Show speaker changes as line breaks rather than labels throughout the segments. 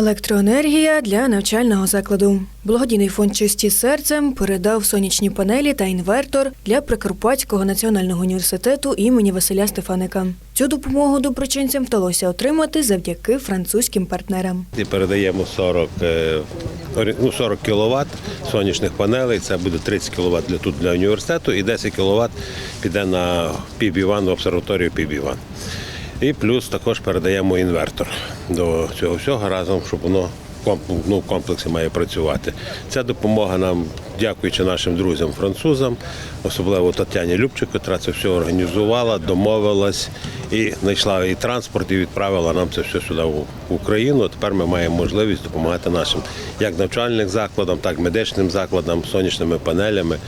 Електроенергія для навчального закладу. Благодійний фонд Чисті серцем передав сонячні панелі та інвертор для Прикарпатського національного університету імені Василя Стефаника. Цю допомогу доброчинцям вдалося отримати завдяки французьким партнерам.
І передаємо 40, е, ну, 40 кВт сонячних панелей. Це буде 30 кВт для тут для університету і 10 кВт піде на PB1, в обсерваторію PB1. І плюс також передаємо інвертор до цього всього разом, щоб воно ну, в комплексі має працювати. Ця допомога нам, дякуючи нашим друзям французам, особливо Тетяні Любчик, яка це все організувала, домовилась і знайшла і транспорт, і відправила нам це все сюди в Україну. Тепер ми маємо можливість допомагати нашим як навчальним закладам, так і медичним закладам, сонячними панелями,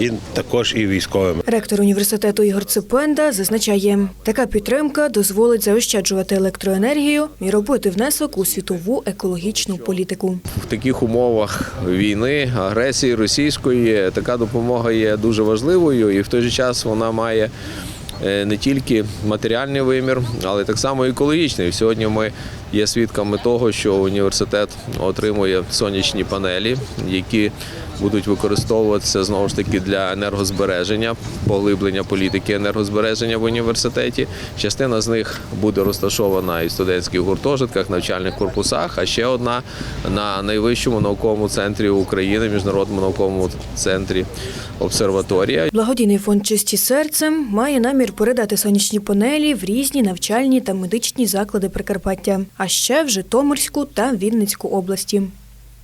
і також і військовим.
Ректор університету Ігор Ципенда зазначає, така підтримка дозволить заощаджувати електроенергію і робити внесок у світову екологічну політику.
в таких умовах війни, агресії російської така допомога є дуже важливою, і в той же час вона має е, не тільки матеріальний вимір, але так само і екологічний. Сьогодні ми є свідками того, що університет отримує сонячні панелі, які будуть використовуватися знову ж таки для енергозбереження, поглиблення політики енергозбереження в університеті. Частина з них буде розташована і в студентських гуртожитках, навчальних корпусах, а ще одна на найвищому науковому центрі України, міжнародному науковому центрі обсерваторія.
Благодійний фонд Чисті серцем має намір передати сонячні панелі в різні навчальні та медичні заклади Прикарпаття, а ще в Житомирську та Вінницьку області.